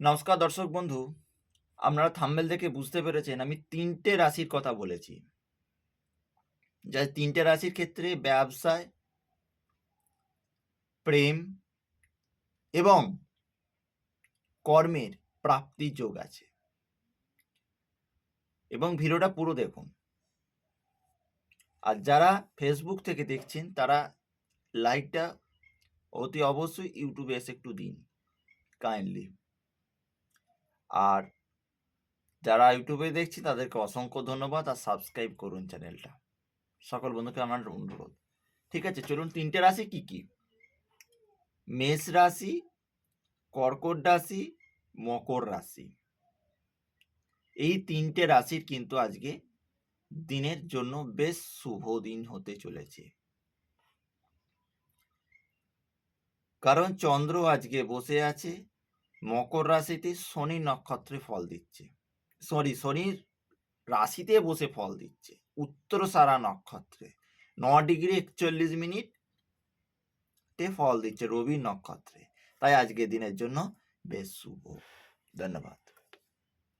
নমস্কার দর্শক বন্ধু, আপনারা থাম্বেল দেখে বুঝতে পেরেছেন আমি তিনটে রাশির কথা বলেছি। যা তিনটে রাশির ক্ষেত্রে ব্যবসায়, প্রেম এবং কর্মের প্রাপ্তির যোগ আছে। এবং ভিডিওটা পুরো দেখুন। আর যারা ফেসবুক থেকে দেখছেন, তারা লাইকটা অতি অবশ্যই ইউটিউবে এসে একটু দিন কাইন্ডলি আর যারা ইউটিউবে দেখছি, তাদেরকে অসংখ্য ধন্যবাদ আর সাবস্ক্রাইব করুন চ্যানেলটা সকল বন্ধুকে আমার অনুরোধ। ঠিক আছে, চলুন তিনটে রাশি কি কি? মেষ রাশি, কর্কট রাশি, মকর রাশি। এই তিনটে রাশির কিন্তু আজকে দিনের জন্য বেশ শুভ দিন হতে চলেছে। কারণ চন্দ্র আজকে বসে আছে মকর রাশিতে শনি নক্ষত্রে ফল দিচ্ছে। সরি শনির রাশিতে বসে ফল দিচ্ছে। উত্তর সারা নক্ষত্রে ন ডিগ্রি একচল্লিশ মিনিট তে ফল দিচ্ছে রবি নক্ষত্রে। তাই আজকের দিনের জন্য বেশ শুভ। ধন্যবাদ।